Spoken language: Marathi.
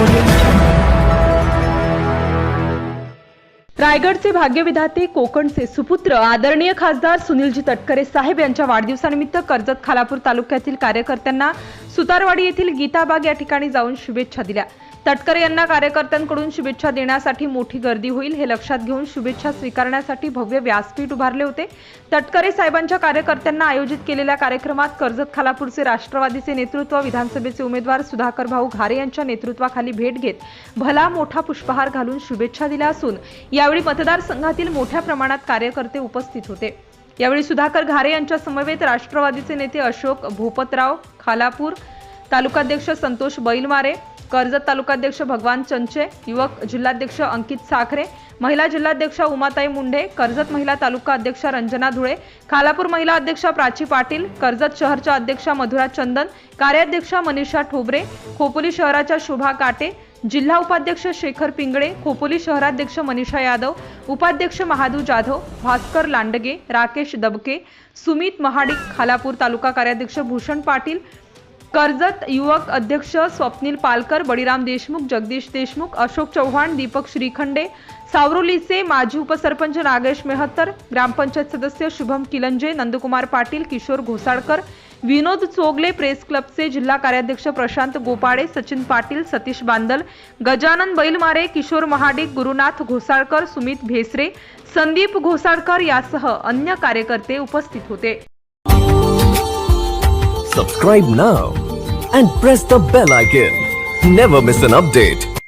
audio. रायगडचे भाग्यविधाते कोकणचे सुपुत्र आदरणीय खासदार सुनीलजी तटकरे साहेब यांच्या वाढदिवसानिमित्त कर्जत खालापूर तालुक्यातील कार्यकर्त्यांना सुतारवाडी येथील गीताबाग या ठिकाणी जाऊन शुभेच्छा दिल्या. तटकरे यांना कार्यकर्त्यांकडून शुभेच्छा देण्यासाठी मोठी गर्दी होईल हे लक्षात घेऊन शुभेच्छा स्वीकारण्यासाठी भव्य व्यासपीठ उभारले होते. तटकरे साहेबांच्या कार्यकर्त्यांना आयोजित केलेल्या कार्यक्रमात कर्जत खालापूरचे राष्ट्रवादीचे नेतृत्व विधानसभेचे उमेदवार सुधाकर भाऊ घारे यांच्या नेतृत्वाखाली भेट घेत भला मोठा पुष्पहार घालून शुभेच्छा दिल्या असून या यावेळी मतदारसंघातील मोठ्या प्रमाणात कार्यकर्ते उपस्थित होते. यावेळी सुधाकर घारे यांच्या समवेत राष्ट्रवादीचे नेते अशोक भोपतराव खालापूर तालुकाध्यक्ष संतोष बैलमारे कर्जत तालुकाध्यक्ष भगवान चंचे युवक जिल्हाध्यक्ष अंकित साखरे महिला जिल्हाध्यक्ष उमाताई मुंडे कर्जत महिला तालुका अध्यक्षा रंजना धुळे खालापूर महिला अध्यक्षा प्राची पाटील कर्जत शहरच्या अध्यक्षा मधुरा चंदन कार्याध्यक्षा मनीषा ठोबरे खोपोली शहराच्या शोभा काटे जिल्हा उपाध्यक्ष शेखर पिंगळे खोपोली शहराध्यक्ष मनीषा यादव उपाध्यक्ष महादू जाधव भास्कर लांडगे राकेश दबके सुमित महाडिक खालापूर तालुका कार्याध्यक्ष भूषण पाटील कर्जत युवक अध्यक्ष स्वप्नील पालकर बळीराम देशमुख जगदीश देशमुख अशोक चव्हाण दीपक श्रीखंडे सावरोलीचे माजी उपसरपंच नागेश मेहत्तर ग्रामपंचायत सदस्य शुभम किलंजे नंदकुमार पाटील किशोर घोसाळकर विनोद चोगले प्रेस क्लबचे जिल्हा कार्याध्यक्ष प्रशांत गोपाळे सचिन पाटील सतीश बांदल गजानन बैलमारे किशोर महाडिक गुरुनाथ घोसाळकर सुमित भेसरे संदीप घोसाळकर यासह अन्य कार्यकर्ते उपस्थित होते. Subscribe now and press the bell icon never miss an update